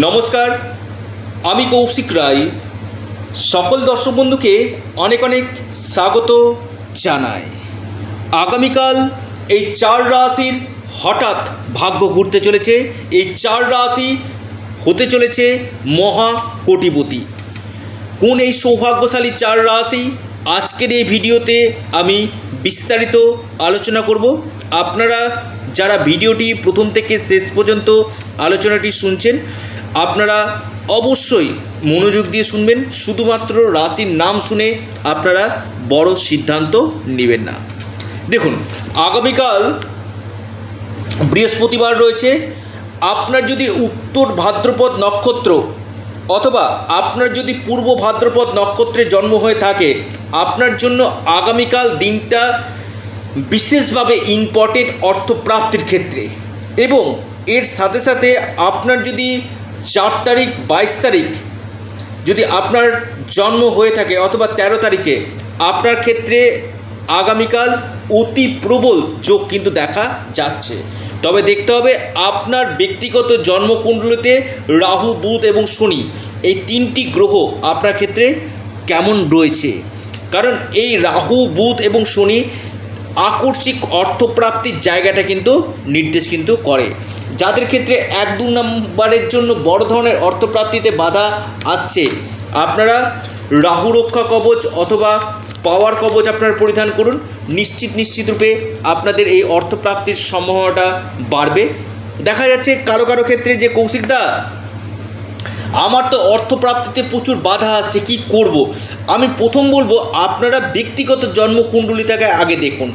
নমস্কার, আমি কৌশিক রায়। সকল দর্শক বন্ধুকে অনেক অনেক স্বাগত জানাই। আগামীকাল এই চার রাশির হঠাৎ ভাগ্য ঘুরতে চলেছে। এই চার রাশি হতে চলেছে মহা কোটিপতি। কোন এই সৌভাগ্যশালী চার রাশি? আজকের এই ভিডিওতে আমি বিস্তারিত আলোচনা করব। আপনারা যারা ভিডিওটি প্রথম থেকে শেষ পর্যন্ত আলোচনাটি শুনছেন, আপনারা অবশ্যই মনোযোগ দিয়ে শুনবেন। শুধুমাত্র রাশির নাম শুনে আপনারা বড় সিদ্ধান্ত নেবেন না। দেখুন, আগামীকাল বৃহস্পতিবার রয়েছে। আপনার যদি উত্তর ভাদ্রপদ নক্ষত্র অথবা আপনার যদি পূর্ব ভাদ্রপদ নক্ষত্রে জন্ম হয়ে থাকে, আপনার জন্য আগামীকাল দিনটা বিশেষভাবে ইম্পর্টেন্ট অর্থপ্রাপ্তির ক্ষেত্রে। এবং এর সাথে সাথে আপনার যদি চার তারিখ, বাইশ তারিখ যদি আপনার জন্ম হয়ে থাকে অথবা তেরো তারিখে, আপনার ক্ষেত্রে আগামীকাল অতি প্রবল যোগ কিন্তু দেখা যাচ্ছে। তবে দেখতে হবে আপনার ব্যক্তিগত জন্মকুণ্ডলিতে রাহু, বুধ এবং শনি এই তিনটি গ্রহ আপনার ক্ষেত্রে কেমন রয়েছে? কারণ এই রাহু, বুধ এবং শনি আকস্মিক অর্থপ্রাপ্তির জায়গাটা কিন্তু নির্দেশ কিন্তু করে। যাদের ক্ষেত্রে এক, দু নম্বরের জন্য বড় ধরনের অর্থপ্রাপ্তিতে বাধা আসছে, আপনারা রাহু রক্ষা কবচ অথবা পাওয়ার কবচ আপনারা পরিধান করুন। নিশ্চিত নিশ্চিত রূপে আপনাদের এই অর্থপ্রাপ্তির সম্ভাবনাটা বাড়বে। দেখা যাচ্ছে কারও কারও ক্ষেত্রে যে কৌশিকদা আমার তো অর্থপ্রাপ্তিতে প্রচুর বাধা আসছে কি করব। আমি প্রথম বলব, আপনারা ব্যক্তিগত জন্মকুণ্ডলিটাকে আগে দেখুন।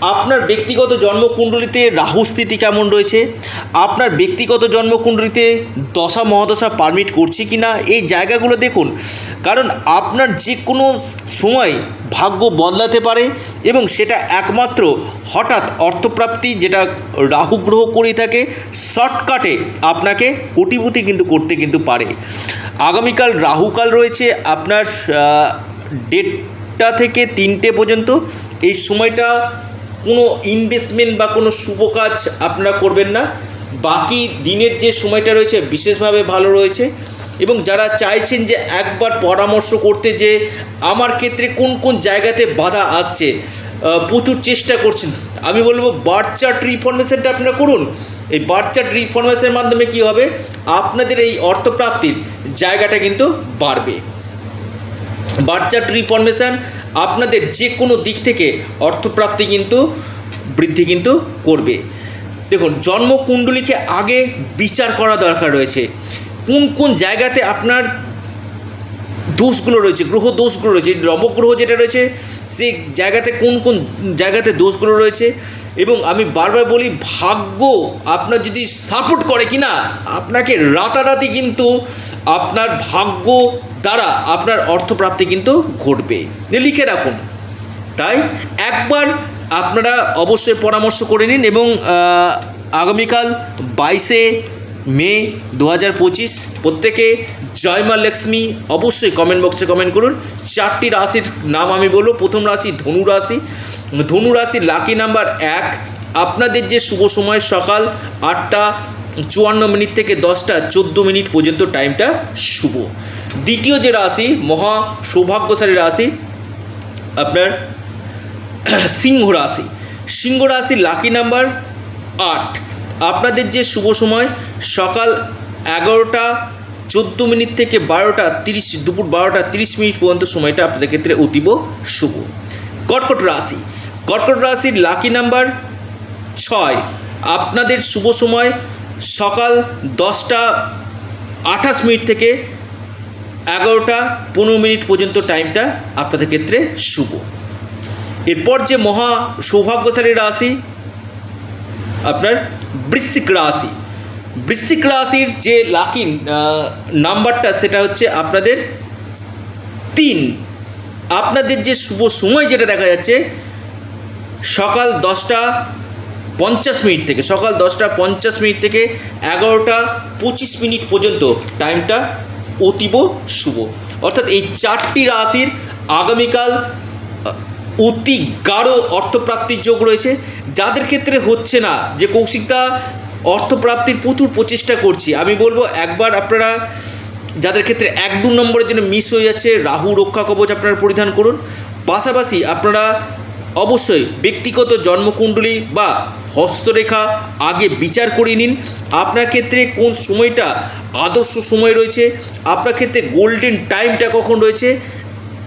আপনার ব্যক্তিগত জন্মকুণ্ডলিতে রাহু স্থিতি কেমন রয়েছে? আপনার ব্যক্তিগত জন্মকুণ্ডলিতে দশা মহাদশা পারমিট করছে কি না এই জায়গাগুলো দেখুন। কারণ আপনার যে কোনো সময় ভাগ্য বদলাতে পারে এবং সেটা একমাত্র হঠাৎ অর্থপ্রাপ্তি যেটা রাহু গ্রহ করে থাকে, শর্টকাটে আপনাকে কোটিপতি কিন্তু করতে কিন্তু পারে। আগামীকাল রাহুকাল রয়েছে, আপনার ডেটটা থেকে তিনটে পর্যন্ত। এই সময়টা কোনো ইনভেস্টমেন্ট বা কোনো শুভ কাজ আপনারা করবেন না। বাকি দিনের যে সময়টা রয়েছে বিশেষভাবে ভালো রয়েছে এবং যারা চাইছেন যে একবার পরামর্শ করতে যে আমার ক্ষেত্রে কোন কোন জায়গাতে বাধা আসছে প্রচুর চেষ্টা করছেন। আমি বলব বার্থ চার্ট রিফরমেশনটা আপনারা করুন। এই বার্থ চার্ট রিফরমেশনের মাধ্যমে কী হবে? আপনাদের এই অর্থপ্রাপ্তির জায়গাটা কিন্তু বাড়বে। বার্চার রিফরমেশন আপনাদের যে কোনো দিক থেকে অর্থপ্রাপ্তি কিন্তু বৃদ্ধি কিন্তু করবে। দেখুন, জন্মকুণ্ডলীকে আগে বিচার করা দরকার রয়েছে। কোন কোন জায়গাতে আপনার দোষগুলো রয়েছে, গ্রহ দোষগুলো রয়েছে নবগ্রহ যেটা রয়েছে, সেই জায়গাতে কোন কোন জায়গাতে দোষগুলো রয়েছে? এবং আমি বারবার বলি, ভাগ্য আপনার যদি সাপোর্ট করে কি না আপনাকে রাতারাতি কিন্তু আপনার ভাগ্য দ্বারা আপনার অর্থপ্রাপ্তি কিন্তু ঘটবে। লিখে রাখুন। তাই একবার আপনারা অবশ্যই পরামর্শ করে নিন এবং আগামীকাল বাইশে মে দু হাজার পঁচিশ প্রত্যেকে জয় মা লক্ষ্মী অবশ্যই কমেন্ট বক্সে কমেন্ট করুন। চারটি রাশির নাম আমি বলব। প্রথম রাশি ধনু রাশি। ধনু রাশির লাকি নাম্বার এক। আপনাদের যে শুভ সময় সকাল আটটা চুয়ান্ন মিনিট থেকে দশটা চোদ্দ মিনিট পর্যন্ত টাইমটা শুভ। দ্বিতীয় যে রাশি মহা সৌভাগ্যশালী রাশি, আপনার সিংহ রাশি সিংহ রাশির লাকি নাম্বার আট। আপনাদের যে শুভ সময়, সকাল এগারোটা চোদ্দ মিনিট থেকে বারোটা তিরিশ, দুপুর বারোটা তিরিশ মিনিট পর্যন্ত সময়টা আপনাদের ক্ষেত্রে অতীব শুভ। কর্কট রাশি। কর্কট রাশির লাকি নাম্বার ছয়। আপনাদের শুভ সময়, সকাল দশটা আঠাশ মিনিট থেকে এগারোটা পনেরো মিনিট পর্যন্ত টাইমটা আপনাদের ক্ষেত্রে শুভ। এরপর যে মহা সৌভাগ্যশালী রাশি, আপনার বৃশ্চিক রাশি। বৃশ্চিক রাশির যে লাকি নাম্বারটা সেটা হচ্ছে আপনাদের তিন। আপনাদের যে শুভ সময় যেটা দেখা যাচ্ছে, সকাল দশটা পঞ্চাশ মিনিট থেকে, সকাল দশটা পঞ্চাশ মিনিট থেকে এগারোটা পঁচিশ মিনিট পর্যন্ত টাইমটা অতীব শুভ। অর্থাৎ এই চারটি রাশির আগামীকাল অতি গাঢ় অর্থপ্রাপ্তির যোগ রয়েছে। যাদের ক্ষেত্রে হচ্ছে না। যে কৌশিকদা অর্থপ্রাপ্তির প্রচুর প্রচেষ্টা করছি। আমি বলব একবার আপনারা যাদের ক্ষেত্রে এক দু নম্বরের জন্য মিস হয়ে যাচ্ছে, রাহু রক্ষা কবচ আপনারা পরিধান করুন। পাশাপাশি আপনারা অবশ্যই ব্যক্তিগত জন্মকুণ্ডলী বা হস্তরেখা আগে বিচার করে নিন। আপনার ক্ষেত্রে কোন সময়টা আদর্শ সময় রয়েছে? আপনার ক্ষেত্রে গোল্ডেন টাইমটা কখন রয়েছে?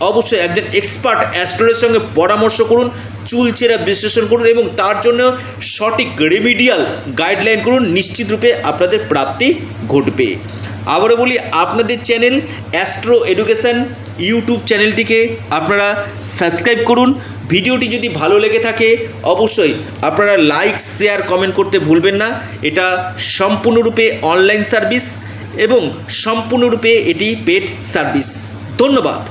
অবশ্যই একজন এক্সপার্ট অ্যাস্ট্রোলজির সঙ্গে পরামর্শ করুন, চুল চুলচেরা বিশ্লেষণ করুন এবং তার জন্য সঠিক রেমিডিয়াল গাইডলাইন করুন, নিশ্চিত রূপে আপনাদের প্রাপ্তি ঘটবে। আবারও বলি, আপনাদের চ্যানেল অ্যাস্ট্রো এডুকেশান ইউটিউব চ্যানেলটিকে আপনারা সাবস্ক্রাইব করুন। ভিডিওটি যদি ভালো লেগে থাকে, অবশ্যই আপনারা লাইক শেয়ার কমেন্ট করতে ভুলবেন না। এটা সম্পূর্ণরূপে অনলাইন সার্ভিস এবং সম্পূর্ণরূপে এটি পেড সার্ভিস ধন্যবাদ।